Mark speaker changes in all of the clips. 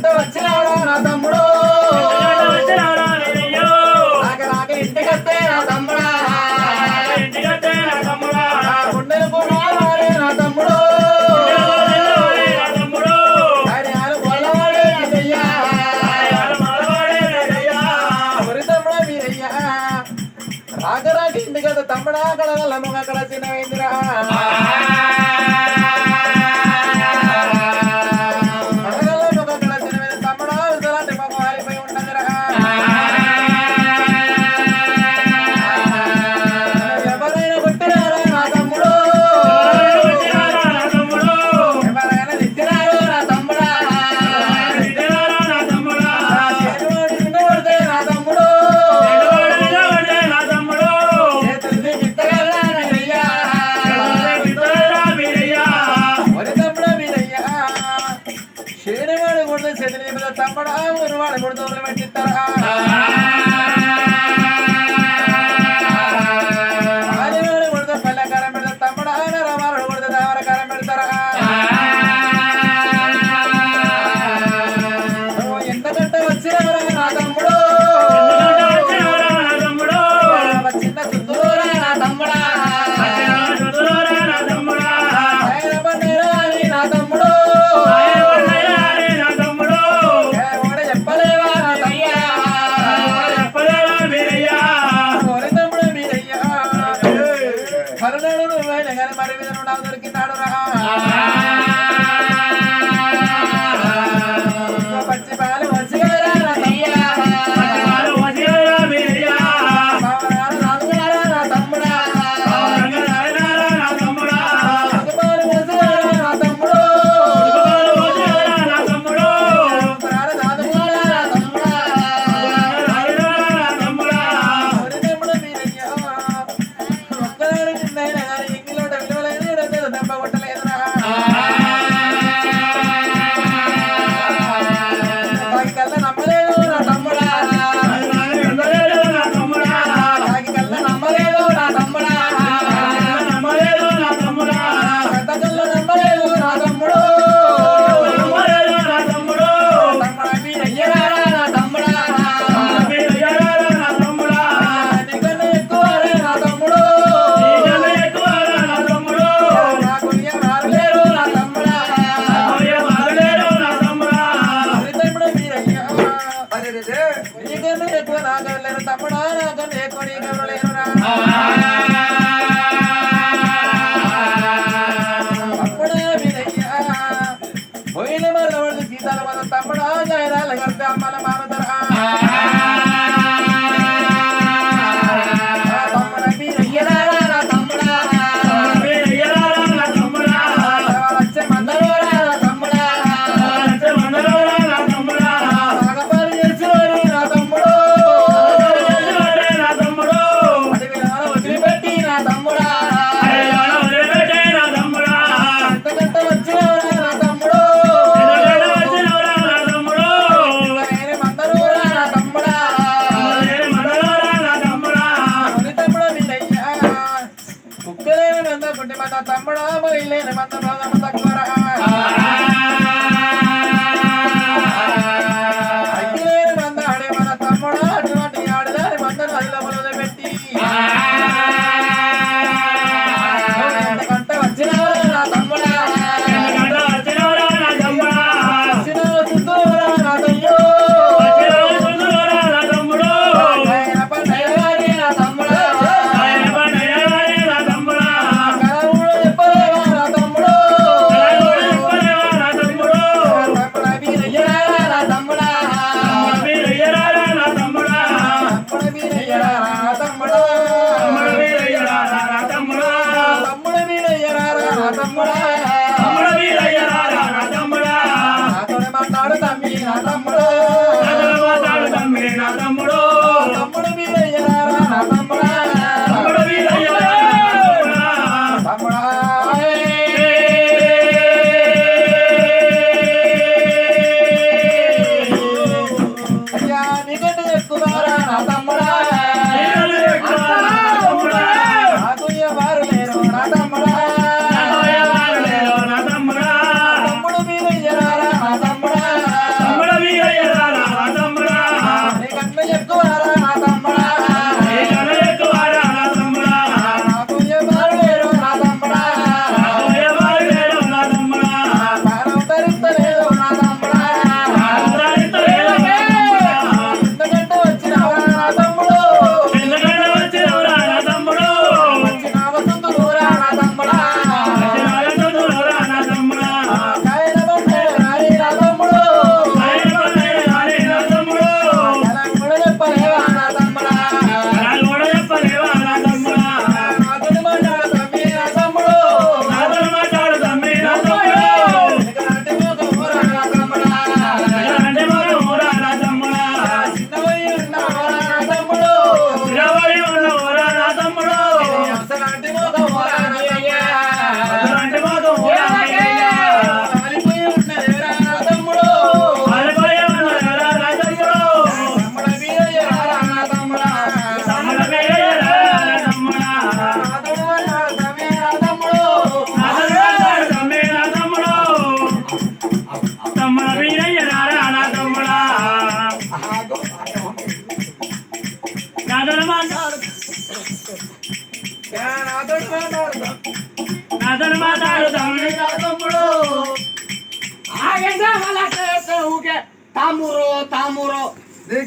Speaker 1: వెంట వచ్చినాడా నా తమ్ముడు? రాక రాక ఇంటికత్తే నా తమ్ముడా. గుండెలు పోరాడే నా తమ్ముడు. రాక అక్కడ బాగుంటలేదు
Speaker 2: నాతో మాట్లాడుతాము
Speaker 1: తమ్ముడు
Speaker 3: ఆగండి వాళ్ళ అట్లా ఊకే తామురు తామురు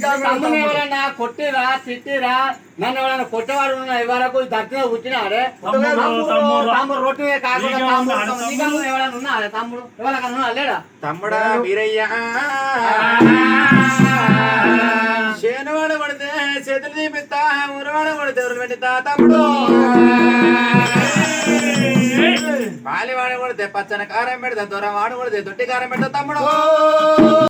Speaker 3: తమ్ముని ఎవరైనా కొట్టిరా తిట్టిరా నన్ను ఎవరైనా కొట్టేవాడు ఉన్నా ఇవరకు దగ్గర కూర్చున్నాడే
Speaker 2: తమ్ముడు, తమ్ముడు.
Speaker 3: తమ్ముడు రొట్టె కాకుండా
Speaker 2: నీకే
Speaker 3: తమ్ముడు
Speaker 2: ఉన్నాడు,
Speaker 3: తమ్ముడు. నీకే
Speaker 2: తమ్ముడు.
Speaker 3: ఎవరైనా ఉన్నాడే తమ్ముడు ఎవరికన్నా ఉన్నా లేడా
Speaker 1: తమ్ముడా వీరయ్య శేనువాడు కొడితే చేతులు తీపిస్తా ఊరవాడు కొడితే ఊరు పెడతా తమ్ముడు. పాలివాడు కొడితే పచ్చని కారం పెడతా దూరం వాడు కొడితే దొడ్డి కారం పెడతా తమ్ముడు.